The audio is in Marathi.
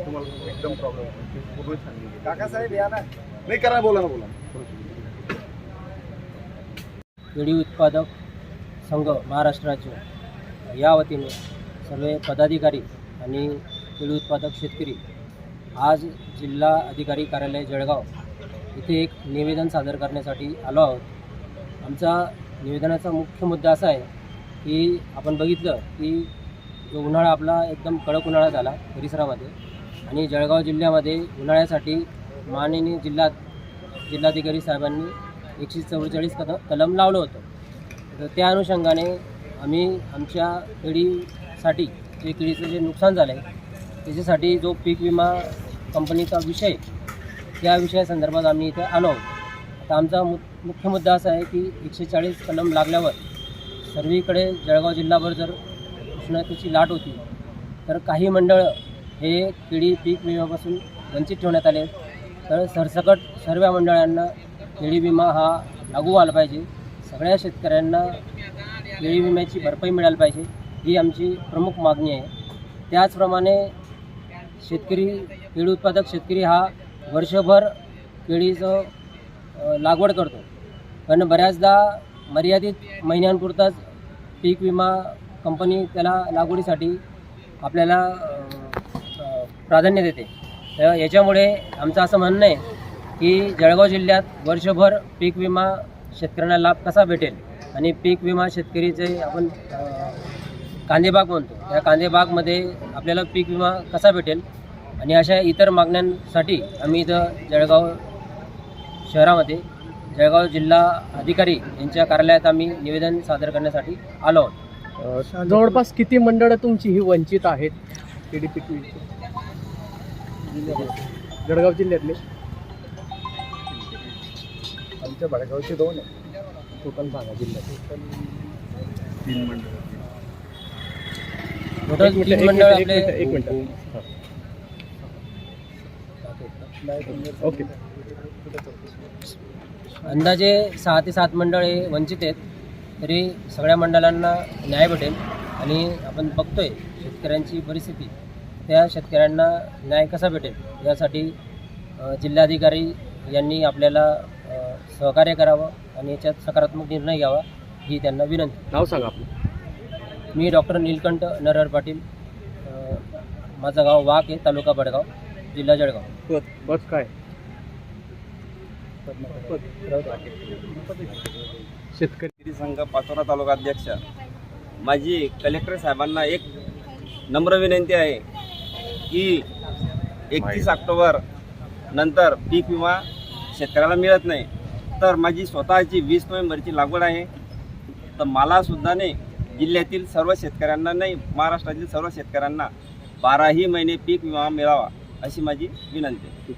तुम्हाला एकदम प्रॉब्लेम पूर्ण काकासाहेब या ना नाही करा बोला ना बोला केळी उत्पादक संघ महाराष्ट्र राज्य या वतीने सर्व पदाधिकारी आणि केळी उत्पादक शेतकरी आज जिल्हा अधिकारी कार्यालय जळगाव इथे एक निवेदन सादर करण्यासाठी आलो आहोत. आमचा निवेदनाचा मुख्य मुद्दा असा आहे की आपण बघितलं की उन्हाळा आपला एकदम कडक उन्हाळा झाला परिसरामध्ये आणि जळगाव जिल्ह्यामध्ये उन्हाळ्यासाठी माननीय जिल्हा जिल्हाधिकारी साहेबांनी एकशे चव्वेचाळीस कद कलम लावलं होतं. तर त्या अनुषंगाने आम्ही आमच्या केळीसाठी जे केळीचं जे नुकसान झालं आहे त्याच्यासाठी जो पीक विमा कंपनीचा विषय त्या विषयासंदर्भात आम्ही इथे आलो आहोत. आता आमचा मु मुख्य मुद्दा असा आहे की एकशे चाळीस कलम लागल्यावर सर्वीकडे जळगाव जिल्हाभर जर उष्णतेची लाट होती. तर काही मंडळ हे केळी पीक विम्यापासून वंचित ठेवण्यात आले. तर सरसकट सर्व मंडळांना केळी विमा हा लागू व्हायला पाहिजे. सगळ्या शेतकऱ्यांना केळी विम्याची भरपाई मिळायला पाहिजे ही आमची प्रमुख मागणी आहे. त्याचप्रमाणे शेतकरी केळी उत्पादक शेतकरी हा वर्षभर केळीचं लागवड करतो. पण बऱ्याचदा मर्यादित महिन्यांपुरताच पीक विमा कंपनी त्याला लागवडीसाठी आपल्याला प्राधान्य देते. तर याच्यामुळे आमचं असं म्हणणं आहे की जळगाव जिल्ह्यात वर्षभर पीक विमा शेतकऱ्यांना लाभ कसा भेटेल? आणि पीक विमा शेतकरीचे आपण कांदेबाग म्हणतो त्या कांदेबागमध्ये आपल्याला पीक विमा कसा भेटेल? आणि अशा इतर मागण्यांसाठी आम्ही इथं जळगाव शहरामध्ये जळगाव जिल्हा अधिकारी यांच्या कार्यालयात आम्ही निवेदन सादर करण्यासाठी आलो आहोत. जवळपास किती मंडळं तुमची ही वंचित आहेत? केडीपीटी जळगाव जिल्ह्यातले? आमच्या भडगावचे दोन आहे टोटल सांगा जिल्ह्यात. तीन मंडळ. टोटल एक एक मिनिट. ओके. अंदाजे सहा ते सात मंडळ हे वंचित आहेत. तरी सगळ्या मंडळांना न्याय भेटेल आणि आपण बघतोय शेतकऱ्यांची परिस्थिती. त्या शेतकऱ्यांना न्याय कसा भेटेल? यासाठी जिल्हाधिकारी यांनी आपल्याला सहकार्य करावं आणि याच्यात सकारात्मक निर्णय घ्यावा ही त्यांना विनंती. नाव सांगा आपलं. मी डॉक्टर नीलकंठ नरहर पाटील माझं गाव वाक आहे तालुका बडगाव जिल्हा जळगाव. बस काय? शेतकरी संघ पाचोरा तालुका अध्यक्ष. माझी कलेक्टर साहेबांना एक नम्र विनंती आहे की एकतीस ऑक्टोबर नंतर पीक विमा शेतकऱ्याला मिळत नाही. तर माझी स्वतःची वीस नोव्हेंबरची लागवड आहे. तर मला सुद्धा नाही जिल्ह्यातील सर्व शेतकऱ्यांना नाही महाराष्ट्रातील सर्व शेतकऱ्यांना बाराही महिने पीक विमा मिळावा अशी माझी विनंती आहे.